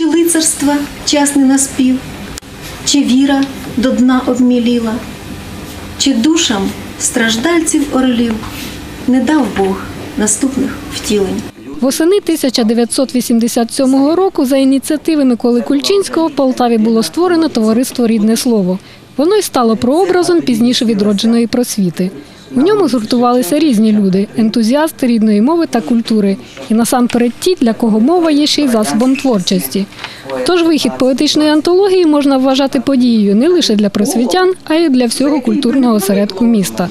лицарства час наспів, чи віра до дна обміліла, чи душам страждальців орлів не дав Бог наступних втілень. Восени 1987 року за ініціативи Миколи Кульчинського в Полтаві було створено товариство Рідне слово. Воно й стало прообразом пізніше відродженої просвіти. У ньому згуртувалися різні люди, ентузіасти рідної мови та культури, і насамперед ті, для кого мова є ще й засобом творчості. Тож вихід поетичної антології можна вважати подією не лише для просвітян, а й для всього культурного осередку міста.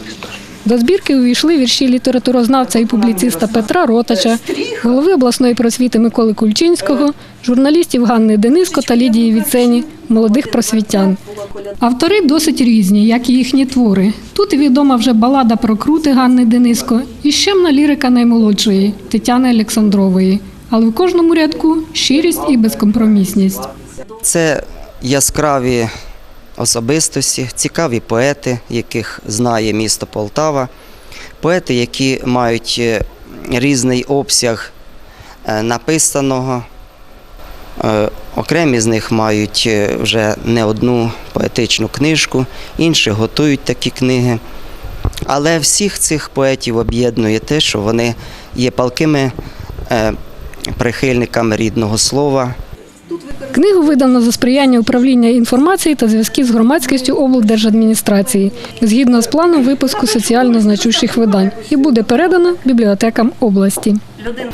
До збірки увійшли вірші літературознавця і публіциста Петра Ротача, голови обласної просвіти Миколи Кульчинського, журналістів Ганни Дениско та Лідії Віцені, молодих просвітян. Автори досить різні, як і їхні твори. Тут відома вже балада про крути Ганни Дениско і щемна лірика наймолодшої Тетяни Олександрової. Але в кожному рядку щирість і безкомпромісність. Це яскраві особистості, цікаві поети, яких знає місто Полтава, поети, які мають е, різний обсяг е, написаного. Е, Окремі з них мають вже не одну поетичну книжку, інші готують такі книги. Але всіх цих поетів об'єднує те, що вони є палкими прихильниками рідного слова, Книгу видано за сприяння управління інформації та зв'язків з громадськістю облдержадміністрації згідно з планом випуску соціально значущих видань і буде передано бібліотекам області.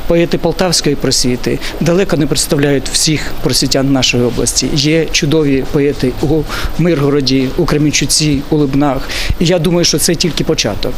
Поети полтавської просвіти далеко не представляють всіх просвітян нашої області. Є чудові поети у Миргороді, у Кременчуці, у Либнах. Я думаю, що це тільки початок.